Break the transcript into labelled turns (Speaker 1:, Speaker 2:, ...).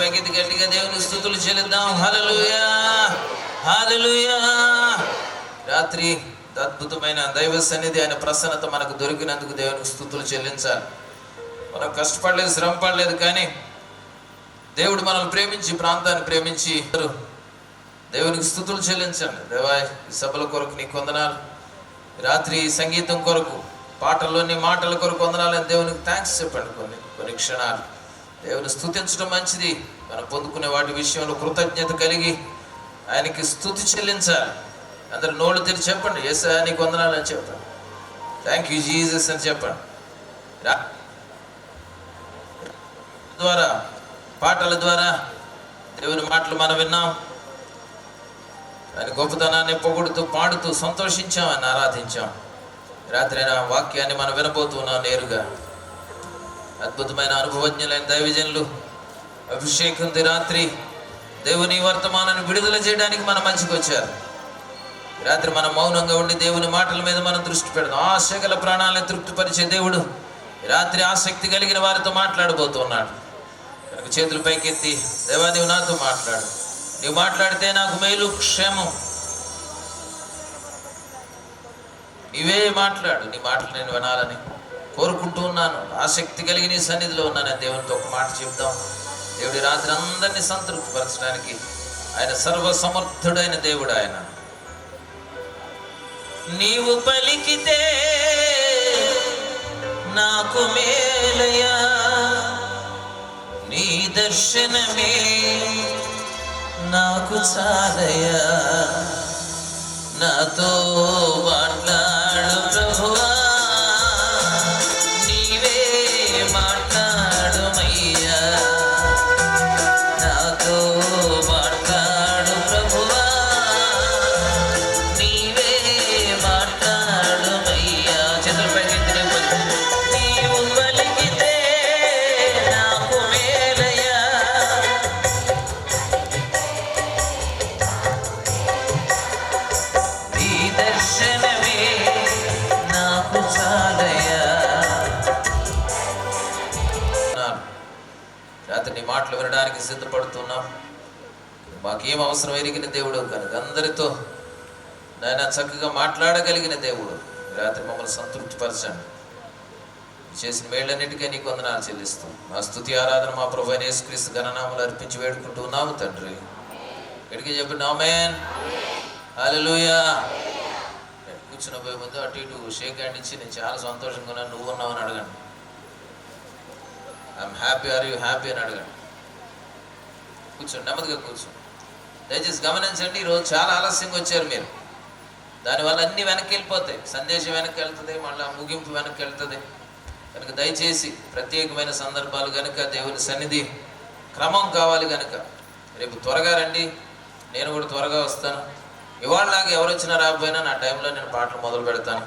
Speaker 1: పైకెత్తి గట్టిగా దేవుని స్థుతులు చెల్లిద్దాం. హల్లెలూయా హల్లెలూయా. రాత్రి అద్భుతమైన దైవ సన్నిధి ఆయన ప్రసన్నత మనకు దొరికినందుకు దేవునికి స్థుతులు చెల్లించాలి. మనం కష్టపడలేదు శ్రమ పడలేదు కానీ దేవుడు మనల్ని ప్రేమించి ప్రాంతాన్ని ప్రేమించి దేవునికి స్థుతులు చెల్లించండి. దేవా ఈ సభల కొరకు నీ కొందనాలు. రాత్రి సంగీతం కొరకు పాటల్లోని మాటల కొరకు కొందనాలని దేవునికి థ్యాంక్స్ చెప్పండి కొన్ని కొన్ని క్షణాలు. దేవుని స్థుతించడం మంచిది. మనం పొందుకునే వాటి విషయంలో కృతజ్ఞత కలిగి ఆయనకి స్థుతి చెల్లించాలి. అందరు నోళ్ళు తెరిచి చెప్పండి. ఎస్ నీకు వందనాలు అని చెప్పండి థ్యాంక్ యూ జీజస్ అని చెప్పండి. ద్వారా పాటల ద్వారా దేవుని మాటలు మనం విన్నాం. ఆయన గొప్పతనాన్ని పొగుడుతూ పాడుతూ సంతోషించాం ఆయన ఆరాధించాం. రాత్రి వాక్యాన్ని మనం వినబోతున్నాం నేరుగా. అద్భుతమైన అనుభవజ్ఞులైన దైవజనులు అభిషేకం రాత్రి దేవుని వర్తమానాన్ని విడుదల చేయడానికి మన మంచికి వచ్చారు. రాత్రి మనం మౌనంగా ఉండి దేవుని మాటల మీద మనం దృష్టి పెడదాం. ఆశ గల ప్రాణాలను తృప్తిపరిచే దేవుడు రాత్రి ఆసక్తి కలిగిన వారితో మాట్లాడబోతున్నాడు. కనుక చేతులు పైకెత్తి దేవా నీవు నాతో మాట్లాడు. నీవు మాట్లాడితే నాకు మేలు క్షేమం. ఇవే మాట్లాడు. నీ మాటలు నేను వినాలని కోరుకుంటూ ఉన్నాను. ఆసక్తి కలిగి నీ సన్నిధిలో ఉన్నాను దేవునితో ఒక మాట చెప్తాం దేవుడి రాత్రి అందరినీ సంతృప్తిపరచడానికి ఆయన సర్వసమర్థుడైన దేవుడు ఆయన. నీవు పలికితే నాకు మేలయా నీ దర్శనమే నాకు చాలయా నాతో దర్శనమే నాకు చాలయ్యా. రాత్రి నీ మాటలు వినడానికి సిద్ధపడుతున్నాం. మాకేం అవసరం ఎరిగిన దేవుడు కనుక అందరితో నాయన చక్కగా మాట్లాడగలిగిన దేవుడు. రాత్రి మమ్మల్ని సంతృప్తిపరచండి. చేసిన మేళ్ళన్నిటికీ నీకు వందనాలు చెల్లిస్తాం మా స్తుతి ఆరాధన మా ప్రభు యేసుక్రీస్తు గణనామలు అర్పించి వేడుకుంటూ ఉన్నాము తండ్రి. ఎడికి చెప్పి నామేన్ హల్లెలూయా. కూర్చున్న పోయే ముందు అటు ఇటు షేక్ హ్యాండ్ ఇచ్చి నేను చాలా సంతోషంగా ఉన్నాను నువ్వు ఉన్నావు అని అడగండి. I'm happy are you happy అని అడగండి. కూర్చోండి నెమ్మదిగా కూర్చోండి దయచేసి గమనించండి ఈరోజు చాలా ఆలస్యంగా వచ్చారు మీరు. దానివల్ల అన్నీ వెనక్కి వెళ్ళిపోతాయి. సందేశం వెనక్కి వెళ్తుంది మళ్ళీ ముగింపు వెనక్కి వెళ్తుంది. కనుక దయచేసి ప్రత్యేకమైన సందర్భాలు కనుక దేవుని సన్నిధి క్రమం కావాలి కనుక రేపు త్వరగా రండి. నేను కూడా త్వరగా వస్తాను. ఇవాళలాగా ఎవరు వచ్చినా రాకపోయినా నా టైంలో నేను పాటలు మొదలు పెడతాను.